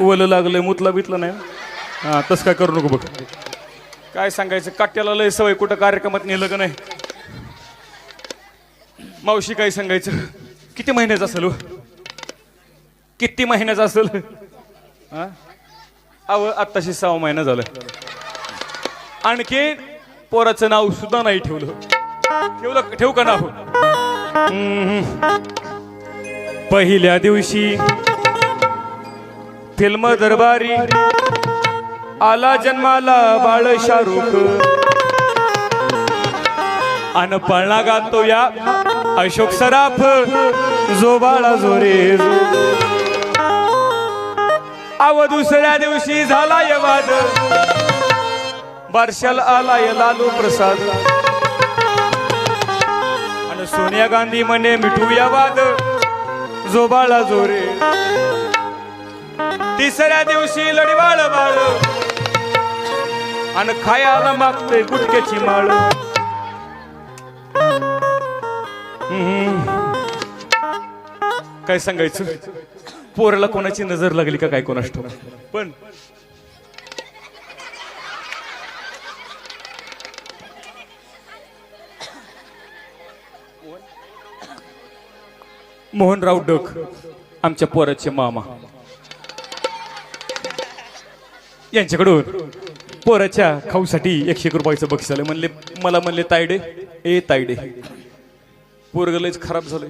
ओलं लागलंय मुतला बितला नाही. हा तसं काय करू नको बघ. काय सांगायचं? काट्याला लय सवय कुठं कार्यक्रमात नेलं का नाही? मावशी काय सांगायचं? किती महिन्याचं असेल हो? किती महिन्याचं असेल? हा? अव आत्ताशी सहा महिना झालं. आणखी पोराचं नाव सुद्धा नाही ठेवलं. ठेवलं ठेवू का नाव? हम्म. पहिल्या दिवशी फिल्म दरबारी आला जन्माला बाळ शाहरुख. अन पळणा गातो या अशोक सराफ जो बाळा जोरे. जो. अव दुसऱ्या दिवशी झाला वाद. बारशाल आलाय लालू प्रसाद. आणि सोनिया गांधी म्हणे मिठू या वाद जो बाळा जोरे. तिसऱ्या दिवशी लढवाळ बाळ. आणि खायाला मागते गुटक्याची माळ. काय सांगायचं? पोराला कोणाची नजर लागली का काय कोणाष्ट पण. मोहनराव डक आमच्या पोराचे मामा. यांच्याकडून. पोराच्या खाऊसाठी एकशे रुपयाचं बक्षीस आलं म्हणले मला म्हणले तायडे ए तायडे पोरग लयच खराब झालंय.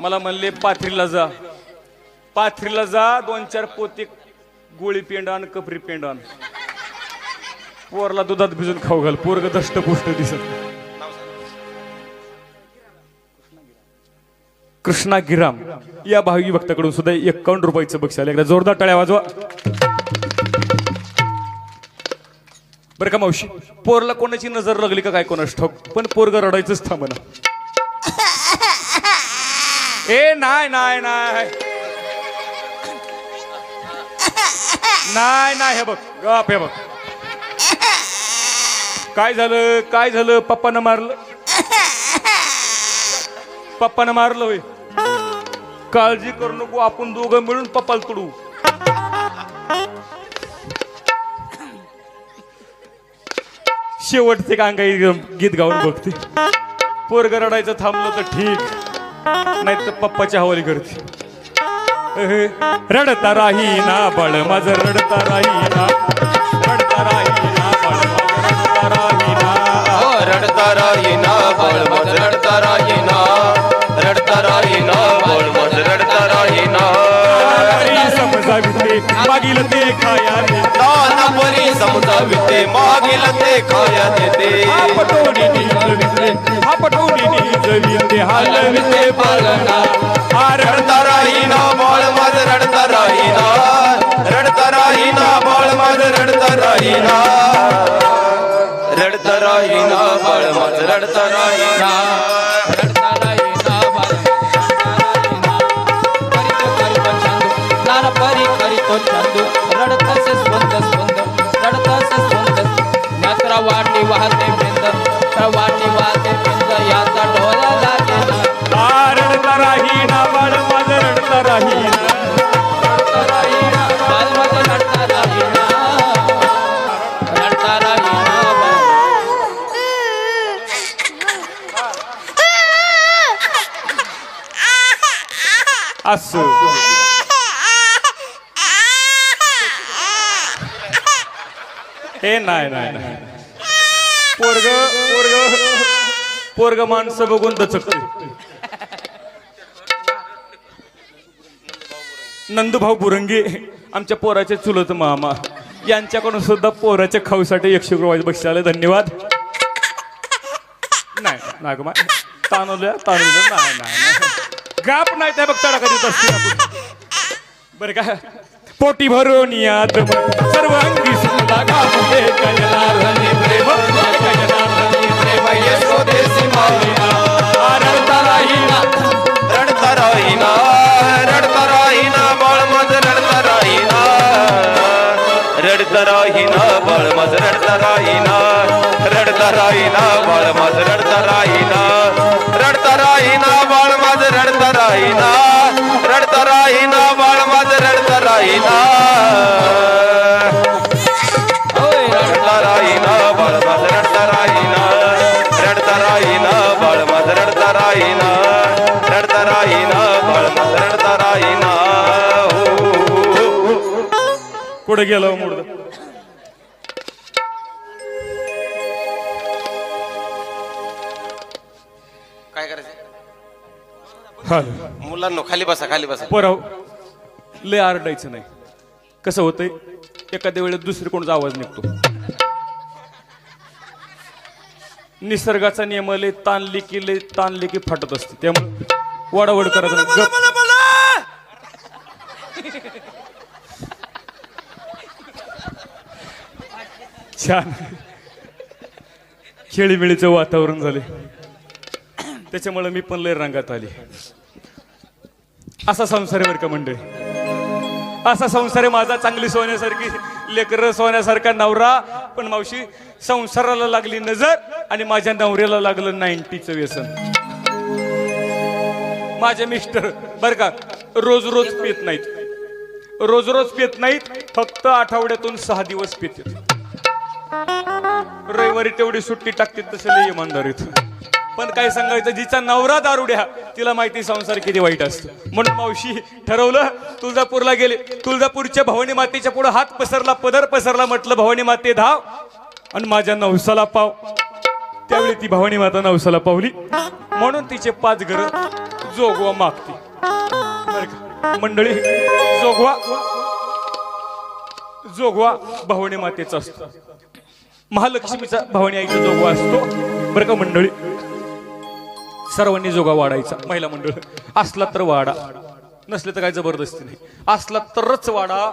मला म्हणले पाथरीला जा. पाथरीला जा दोन चार पोते गोळी पेंड कपरी पेंडान पोरला दुधात भिजून खाऊ घाल. पोरग दष्ट पुष्ट दिसत. कृष्णा गिराम या भावी भक्ताकडून सुद्धा एकावन्न रुपयाचं बक्षीस आलं एकदा जोरदार टाळ्या वाजवा. बरं का मावशी? पोरला कोणाची नजर लागली का काय कोणास ठाऊक? पण पोरग रडायचंच थांबना ए नाही नाही नाही. नाही नाही हे बघ गप हे बघ. काय झालं काय झालं? पप्पानं मारलं? पप्पानं मारलं होय. काळजी करू नको आपण दोघं मिळून पप्पाला तुडू. शेवटचे कांगाई गीत गाऊन बघते. पोरग रडायचं थांबलं तर ठीक. नाही तर पप्पाच्या हवाली करते. रडता राही ना बाळ माझ रडता राही ना रडता राही ना बाळ माझं रडता राही ना हो रडता राहीना बळ मज रडता राहीना. रडता राहीना बळ मज रडता राहीना. तरी समजावी ते मागील ते खाया दान परी समजाविते मागील ते खाया देते। हा पटोनी नीजविते हा पटोनी नीजविते हलविते पालना। हा रडता राहीना बळ मज रडता राहीना रडता राहीना बळ मज रडता राहीना रडता राहीना बळ मज रडता राहीना वाहते बिंद तर वाटी वाहते बिंद याचा ढोला लागे ना रडता राही ना. बाळ माझं रडता राहीना राहीना असं. हे नाही नाही नाही. पोरग पोरग पोरग माणसं बघून दचकते नंदूभाऊ बुरंगे आमच्या पोराचे चुलत मामा यांच्याकडून सुद्धा पोराच्या खाऊसाठी एकशे रुपयाचे बक्षीस आले धन्यवाद. नाही नागमा तानवल्या मा- नाही नाही गाप नाही त्या बघता कधीच असते बरं का? पोटी भरून यात सर्वांगी सुंदर गापुले कजनार्दनी प्रेम कजनार्दनी प्रेम. यशोदेसी माईना आरडता राहीना रडता राहीना रडता राहीना बाळमज रडता राहीना रडता राहीना बाळमज रडता राहीना रडता राहीना बाळमज रडता राहीना रडता राहीना बाळमज रडता राहीना रडता राहीना राईना होय रडता राईना बाळ माझ रडता राईना रडता राईना बाळ माझ रडता राईना रडता राईना बाळ माझ रडता राईना गेलो मुड काय करायचं? मुलांना खाली बसा खाली बसा. बरोबर लय आरडायचं नाही. कसं होतंय? एखाद्या वेळेस दुसरी कोणाचा आवाज निघतो. निसर्गाचा नियम लय ताणली की लय ताणली की फाटत असते. त्यामुळे वडावड करत गप. छान. खेळीमेळीचं वातावरण झाले. त्याच्यामुळे मी पण लय रंगात आली. असा संसार बरं का मंडळी? असा संसार आहे माझा चांगली सोन्यासारखी लेकर सोन्यासारखा नवरा. पण मावशी संसाराला लागली नजर आणि माझ्या नवऱ्याला लागलं नाईन्टीचं व्यसन. माझे मिस्टर बर का रोज रोज पित नाहीत. रोज रोज पित नाहीत फक्त आठवड्यातून सहा दिवस पित रविवारी तेवढी सुट्टी टाकते तसं लय इमानदारीत पण काय सांगायचं जिचा नवरा दारुड्या तिला माहिती संसार किती वाईट असतो. म्हणून मावशी ठरवलं तुळजापूरला गेले. तुळजापूरच्या भवानी मातेच्या पुढे हात पसरला पदर पसरला म्हटलं भवानी माते धाव. आणि माझ्या नवसाला पाव. त्यावेळी ती भवानी माता नवसाला पावली. म्हणून तिचे पाच घर जोगवा मागते. मंडळी जोगवा. जोगवा भवानी मातेचा असतो. महालक्ष्मीचा भवानी आईचा जोगवा असतो. बरं का मंडळी? सर्वांनी जोगा वाढायचा महिला मंडळ. असला तर वाडा नसले तर काय जबरदस्ती नाही. असला तरच वाडा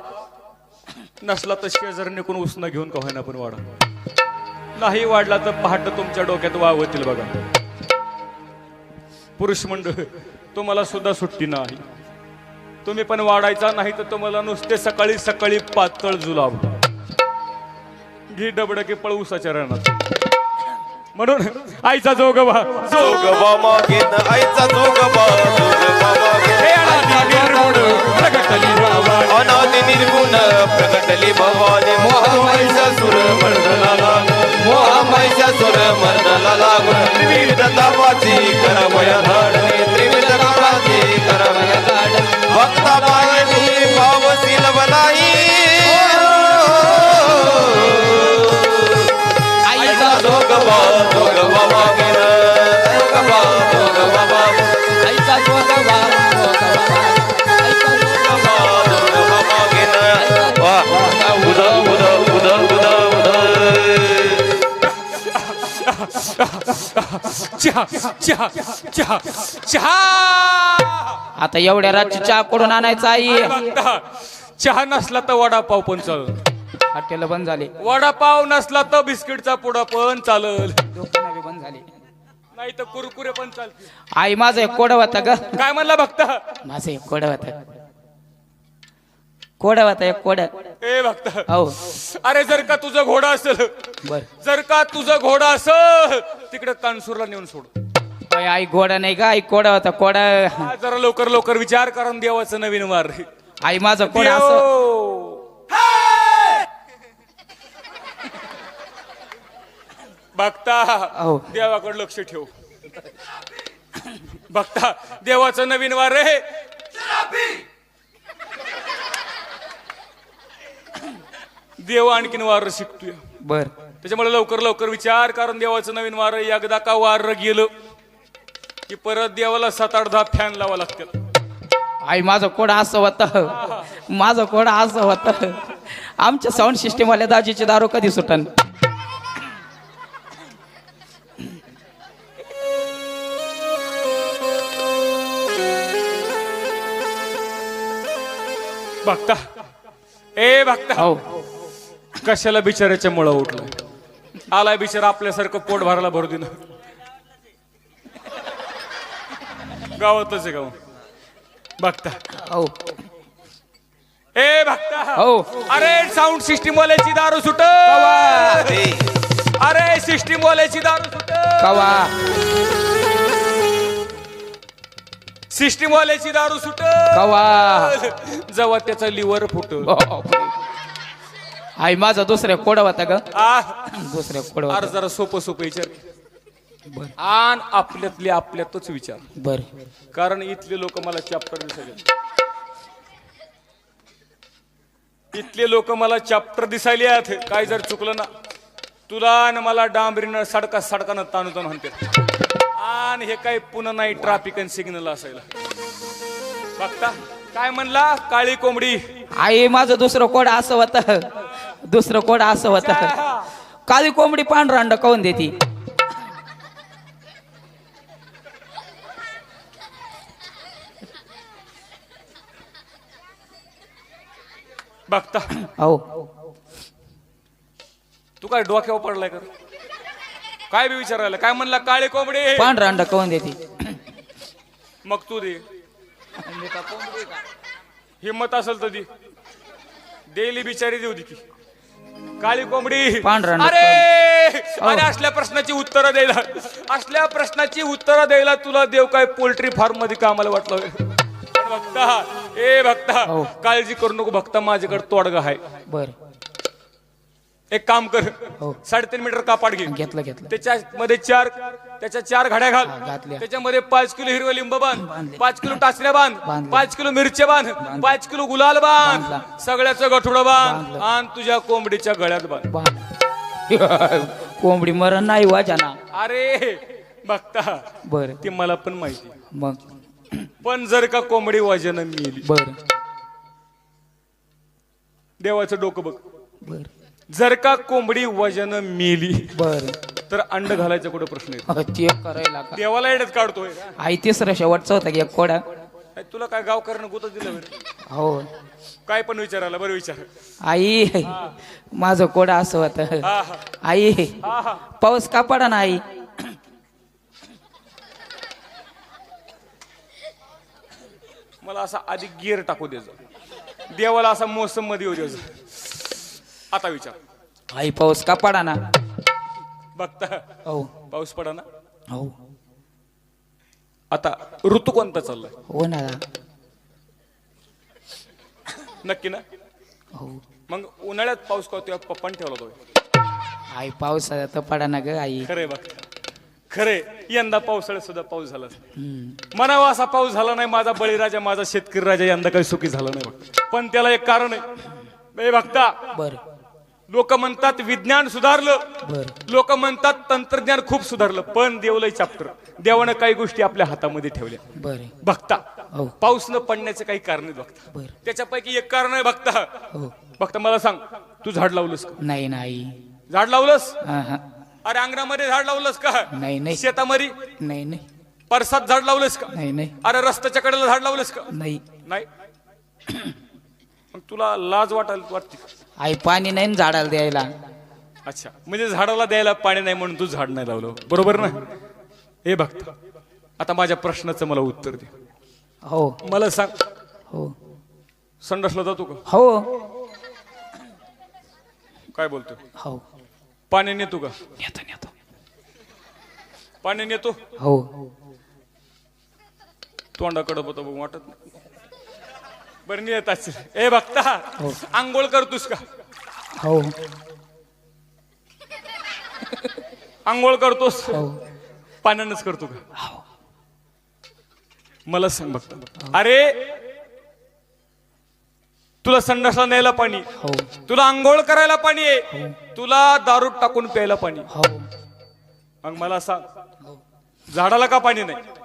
नसला तर शेजारने कोण उसना घेऊन का होईना पण वाढा. नाही वाढला तर पहाट तुमच्या डोक्यात वावतील बघा. पुरुष मंडळ तुम्हाला सुद्धा सुट्टी नाही. तुम्ही पण वाढायचा नाही तर तुम्हाला नुसते सकाळी सकाळी पातळ जुलाब. घी डबड की पळ उसाच्या रानात. म्हणून आईचा जोगवा जोग जोगवा मागेन आईचा जोगवा जोगवा मागेन. अनादी निर्गुण प्रगटली बाबा. अनादि निर्गुण प्रगटली भवानी. मोहमहिषासुर मर्दला लागून मोहमहिषासुर मर्दला लागून त्रिविध तापाची करवया धाडणे त्रिविध तापाची करवया धाडणे भक्ता पायी पावसील बलाई चहा चहा चहा चहा. आता एवढ्या रातची चहा कडून आणायचा आई? बघता, चहा नसला तर वडापाव पण चालल. हॉटेल बंद झाले. वडापाव नसला तर बिस्किटचा पुडा पण चालल. दुकानं बी बंद झाली. नाही तर कुरकुरे पण चालतील. आई माझं एक कोड होता ग. काय म्हणला बघता माझं एक कोड होता. कोड होता एक कोड. ए बघता हो. अरे जर का तुझं घोडा असेल बर. जर का तुझं घोडा असेल तिकडे कानसूरला नेऊन सोड. आई आई गोडा नाही का आई कोडा होता कोडा. हा, जरा लवकर लवकर विचार करून देवाचं नवीन मार आई माझं कोडा असं. बघता हो. देवाकडे लक्ष ठेव. बघता देवाचं नवीन वार रे देव आणखीन वार शिकतोय. बर. त्याच्यामुळे लवकर लवकर विचार करून देवाचं नवीन वार एकदा का वार गेलं की परत देवाला सात आठ दहा फॅन लावा लागतात आई माझं कोडा असं होतं. माझं कोडा असं होतं. आमच्या साऊंड सिस्टीम वाल्या दाजीची दारू कधी सुटन? बघता ए बघता हो. कशाला बिचाराच्या मुळा उठलं? आलाय बिचारा आपल्यासारखं पोट भरायला भरू दिलं. गावातच आहे गाव. बघता. हो. ए बघता. हो. अरे साऊंड सिस्टीम वाल्याची दारू सुट. अरे अरे सिस्टीम वाल्याची दारू सुट. कवा? सिस्टीम वाल्याची दारू सुट. कवा? जेव्हा त्याचा लिव्हर फुट. आई माझा दुसऱ्या कोडा होता ग. आ. दुसऱ्या कोडा अरे होता. जरा सोपं सोपं विचार आण आपल्यातले आपल्यातच विचार. बर. कारण इथले लोक मला चॅप्टर दिसत इथले लोक मला चॅप्टर दिसायले आहेत. काय जर चुकलं ना तुला आणि मला डांबरीनं सडका सडकानं ताणू ताणू म्हणते आणि हे काही पुन्हा नाही ट्रॅफिक आणि सिग्नल असायला. बघता काय म्हणला? काळी कोंबडी. आई माझं दुसरं कोड असं होतं. दुसरं कोड असं होतं. काळी कोंबडी पांढरा अंड काऊन देती? बघता. हो. तू काय डोक्यावर पडलाय कर काय बी विचारायला काय म्हणला? काळी कोंबडी. पांढरा अंड काऊन देती? मग तू दे. हिम्मत असेल तर दी. डेली बिचारी देऊ दे की. काळी कोंबडी पांढरा नक्की. अरे अरे असल्या प्रश्नाची उत्तरं द्यायला असल्या प्रश्नाची उत्तरं द्यायला तुला देव काय पोल्ट्री फार्ममध्ये कामाला वाटलं होय? पण भक्ता ए भक्ता हो. काळजी करू नको भक्ता माझ्याकडे तोडगा आहे बर एक काम कर. हो. साडेतीन मीटर कापाड घे. घेतलं घेतलं. त्याच्या मध्ये चार त्याच्या चार घड्या घाल. हा, घातल्या. त्याच्यामध्ये पाच किलो हिरवं लिंब बांध. बांधले. पाच किलो टाचण्या बांध. बांधले. पाच किलो मिरच्या बांध. पाच किलो गुलाल बांध. बांधला. सगळ्याचं गठुडं बांध. बांधलं. आणि तुझ्या कोंबडीच्या गळ्यात बांध. बाण. कोंबडी मरण नाही वाजाना अरे बघता. बर. ते मला पण माहिती. मग. पण जर का कोंबडी वजन मिली. बर. देवाचं डोकं बघ. बर. जर का कोंबडी वजन मिली बर. तर अंड घालायचा कुठं प्रश्न येतो ते करायला का देवाला येण्यात काढतोय. आई तिसरं शेवटचं होतं की एक कोडा. तुला काय गाव करणं गुत दिलं बरं? हो. काय पण विचारायला बरं विचार. आई माझं कोडा असं होतं. हा हा. आई हा हा. पाऊस का पडा ना आई? मला असा आधी गिअर टाकू द्यायचं देवाला असा मोसममध्ये येऊ द्यायचं आता विचार. आई पाऊस का पडा ना बघता. हो. पाऊस पडा ना हो. आता ऋतू कोणता चाललाय? हो ना नक्की ना? हो. मग उन्हाळ्यात पाऊस का तेव्हा पप्पान ठेवला तो. आई पाऊस तर पडा ना ग आई. खरे बघ. खरे यंदा पावसाळ्यात सुद्धा पाऊस झाला हम्म. म्हणावा असा पाऊस झाला नाही माझा बळीराजा माझा शेतकरी राजा यंदा काही सुखी झाला नाही बघ. पण त्याला एक कारण आहे. ए बघता बर. लोक म्हणतात विज्ञान सुधारलं. लोक म्हणतात तंत्रज्ञान खूप सुधारलं. पण देवलंय चॅप्टर देवानं काही गोष्टी आपल्या हातामध्ये ठेवल्या. बर. बघता हो. पाऊस न पडण्याचे काही कारण बघता त्याच्यापैकी एक कारण आहे बघता हो. बघता मला सांग. तू झाड लावलंस का? नाही नाही. झाड लावलंस? हा हा अरे अंगणामध्ये झाड लावलंस का? नाही नाही. शेतामध्ये? नाही नाही. परसात झाड लावलंस का? नाही नाही. अरे रस्त्याच्या कडेला झाड लावलंस का? नाही. नाही. तुला लाज वाटायला वाटते का? आई पाणी नाही ना झाडाला द्यायला. अच्छा म्हणजे झाडाला द्यायला पाणी नाही म्हणून तू झाड नाही लावलं. बरोबर ना? हे बघता आता माझ्या प्रश्नाचं मला उत्तर दे. हो. मला सांग. हो. संडासला जातो का? हो. काय बोलतो? हो. पाणी नेतो का? नेतो नेतो. पाणी नेतो? हो. तोंडाकडे बघ वाटत नाही. बरं नेत असेल ए बघता. हो. आंघोळ करतोस का? हो. आंघोळ करतोस? हो. पाण्यानंच करतो का? हो. मला सांग बघता अरे तुला संडासला न्यायला पाणी. हो. तुला आंघोळ करायला पाणी आहे. तुला दारू टाकून प्यायला पाणी. हो. मग मला सांग. झाडाला का पाणी नाही?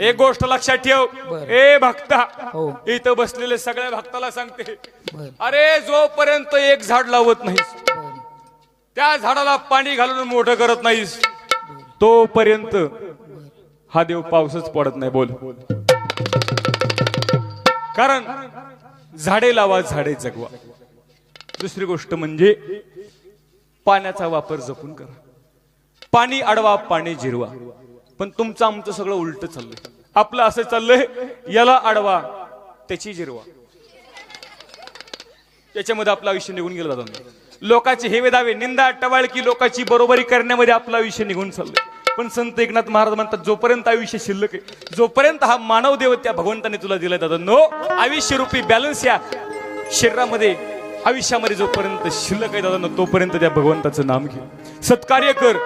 एक गोष्ट लक्षात ठेव. बरं. ए भक्ता हो. इथं बसलेले सगळ्या भक्ताला सांगते. बर. अरे जोपर्यंत एक झाड लावत नाहीस बर. त्या झाडाला पाणी घालून मोठं करत नाहीस तोपर्यंत हा देव पाऊसच पडत नाही बोल. कारण झाडे लावा झाडे जगवा. दुसरी गोष्ट म्हणजे पाण्याचा वापर जपून करा. पाणी अडवा पाणी जिरवा. पण तुमचं आमचं सगळं उलट चाललंय. आपलं असं चाललंय याला आडवा त्याची जिरवा. याच्यामध्ये आपलं आयुष्य निघून गेलं जातं लोकांचे हेवे दावे निंदा टवाळकी लोकांची बरोबरी करण्यामध्ये आपलं आयुष्य निघून चाललंय. पण संत एकनाथ महाराज म्हणतात जोपर्यंत आयुष्य शिल्लक आहे जोपर्यंत हा मानव देव त्या भगवंताने तुला दिला दादा नो आयुष्य रूपी बॅलन्स या शरीरामध्ये आयुष्यामध्ये जोपर्यंत शिल्लक आहे दादा तोपर्यंत त्या भगवंताचं नाम घे. सत्कार्य कर.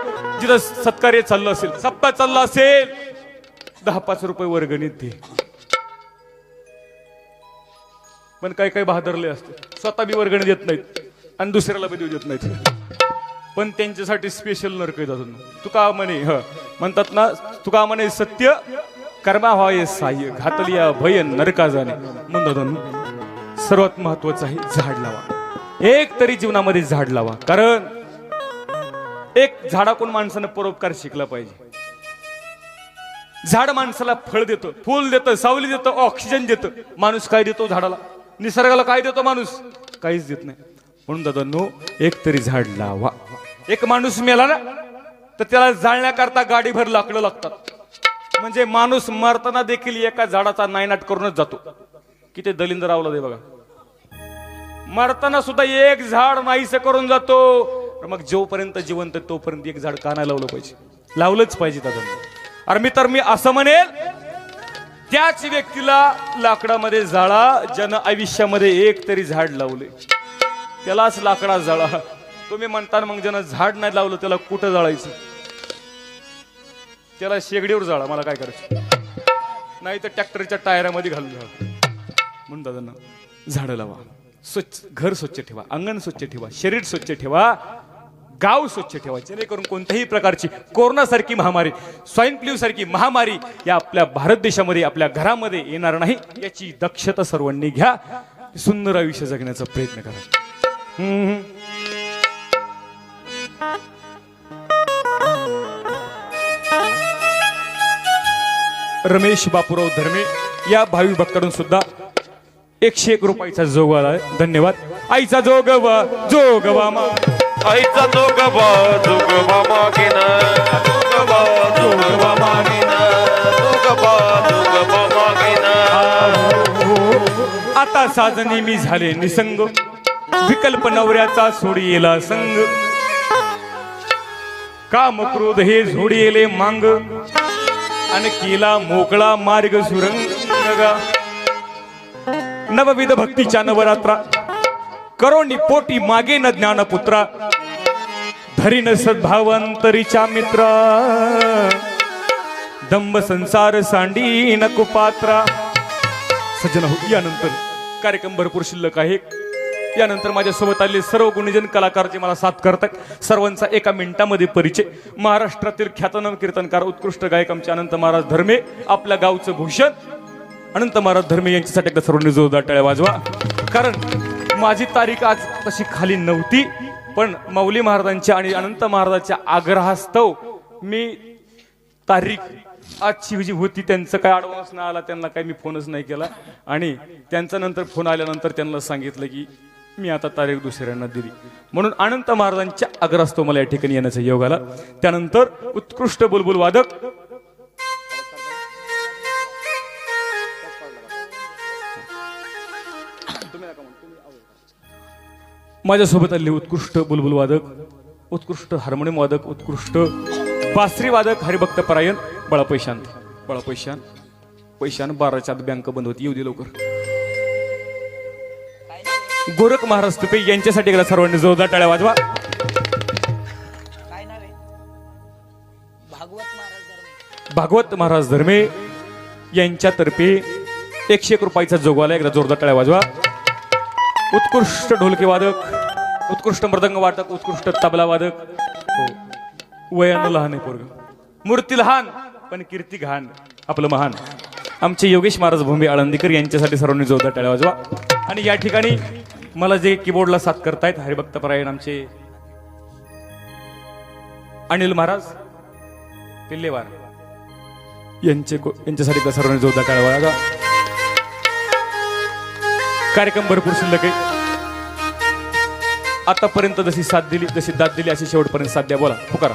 जिथं सत्कार्य चाललं असेल सप्पा चालला असेल दहा पाच रुपये वर्गणीत दे. पण काही काही बहादरले असते. स्वतः बी वर्गणी देत नाहीत आणि दुसऱ्याला बी देऊ देत नाहीत. पण त्यांच्यासाठी स्पेशल नरक आहेत अजून तुका म्हणे ह म्हणतात ना तुका म्हणे सत्य कर्मा व्हाय साह्य. घातलिया भय नरका जाणे म्हणून सर्वात महत्वाचं आहे झाड लावा. एक तरी जीवनामध्ये झाड लावा. कारण एक झाडाकून माणसानं परोपकार शिकला पाहिजे. झाड माणसाला फळ देतं फुल देतं सावली देतं ऑक्सिजन देतं. माणूस काय देतो झाडाला? निसर्गाला काय देतो माणूस? काहीच देत नाही. म्हणून दादांनो एक तरी झाड लावा. एक माणूस मेला ना तर त्याला जाळण्याकरता गाडीभर लाकडं लागतात. म्हणजे माणूस मरताना देखील एका झाडाचा नायनाट करूनच जातो. किती दलिंद रावला दे बघा. मरताना सुद्धा एक झाड नाहीस करून जातो. मग जोपर्यंत जिवंत तोपर्यंत एक झाड का नाही लावलं पाहिजे? लावलंच पाहिजे दादा अरे मी तर मी असं म्हणेल त्याच व्यक्तीला लाकडामध्ये जाळा ज्यानं आयुष्यामध्ये एक तरी झाड लावले त्यालाच लाकडा जाळा. तुम्ही म्हणताना मग ज्यानं झाड नाही लावलं त्याला कुठं जाळायचं? त्याला शेगडीवर जाळा मला काय करायचं? नाही तर ट्रॅक्टरच्या टायरामध्ये घालून जाळा. म्हणून दादांना झाडं लावा. स्वच्छ घर स्वच्छ ठेवा अंगण स्वच्छ ठेवा शरीर स्वच्छ ठेवा गाव स्वच्छ ठेवा जेणेकरून कोणत्याही प्रकारची कोरोना सारखी महामारी स्वाईन फ्लू सारखी महामारी या आपल्या भारत देशामध्ये आपल्या घरामध्ये येणार नाही. याची दक्षता सर्वांनी घ्या. सुंदर आयुष्य जगण्याचा प्रयत्न करा. रमेश बापूराव धर्मे या भावी भक्तांकडून सुद्धा एकशे एक रुपयाचा जोग आलाय. धन्यवाद. आईचा जोगवा जोगवा मा. आईचा जोगबा जोगबा मागेन. मागेन. आता साजनी मी झाले निसंग. विकल्प नवऱ्याचा सोडी येला संग. काम क्रोध हे झोडी येले मांग. आणि केला मोकळा मार्ग सुरंग. नवविध भक्तीच्या नवरात्रा. करोनी पोटी मागे न ज्ञानपुत्रा. धरीन सद्भावंतरीच्या मित्रा. दंभ संसार सांडी न कुपात्रा. सज्जन हो यानंतर कार्यक्रम भरपूर शिल्लक आहे. यानंतर माझ्यासोबत आलेले सर्व गुणीजन कलाकार जे मला साथ करतात. सर्वांचा एका मिनिटामध्ये परिचय. महाराष्ट्रातील ख्यातनाम कीर्तनकार उत्कृष्ट गायक आमचे अनंत महाराज धर्मे आपल्या गावचं भूषण अनंत महाराज धर्मे यांच्यासाठी एकदा सर्वांनी जोरदार टाळ्या वाजवा. कारण माझी तारीख आज तशी खाली नव्हती पण माऊली महाराजांच्या आणि अनंत महाराजांच्या आग्रहास्तव मी तारीख आजची जी होती त्यांचं काय अडवान्स नाही आला त्यांना काही मी फोनच नाही केला. आणि त्यांचा नंतर फोन आल्यानंतर त्यांना सांगितलं की मी आता तारीख दुसऱ्यांना दिली. म्हणून अनंत महाराजांच्या आग्रहास्तव मला या ठिकाणी येण्याचा योग आला. त्यानंतर उत्कृष्ट बुलबुल वादक माझ्यासोबत आले उत्कृष्ट बुलबुल वादक उत्कृष्ट हार्मोनियम वादक उत्कृष्ट बासरी वादक हरिभक्त परायण बळा पैशांत बळा पैशान पैशान बाराच्या आत बँक बंद होती. येऊ दे लवकर. गोरख महाराज तुपे यांच्यासाठी एकदा सर्वांनी जोरदार टाळ्या वाजवा. भागवत भागवत महाराज धर्मे यांच्यातर्फे एकशे एक रुपयाचा जोगवाला एकदा जोरदार टाळ्या वाजवा. उत्कृष्ट ढोलकी वादक उत्कृष्ट मृदंग वादक उत्कृष्ट तबला वादक हो. वयानं लहान आहे पोरग. मूर्ती लहान पण कीर्ती घाण. आपलं महान. आमचे योगेश महाराज भूमी आळंदीकर यांच्यासाठी सर्वांनी जोरदार टाळ्या वाजवा. आणि या ठिकाणी मला जे कीबोर्डला साथ करतायत हरिभक्त परायण आमचे अनिल महाराज पिल्लेवार. यांचे को- यांच्यासाठी सर्वांनी जोरदार टाळ्या वाजवा. कार्यक्रम भरपूर शिल्लक आहे. आतापर्यंत जशी साथ दिली जशी दाद दिली अशी शेवटपर्यंत साथ द्या. बोला पुकारा.